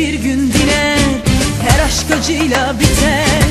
bir gün diner Her aşk acıyla biter.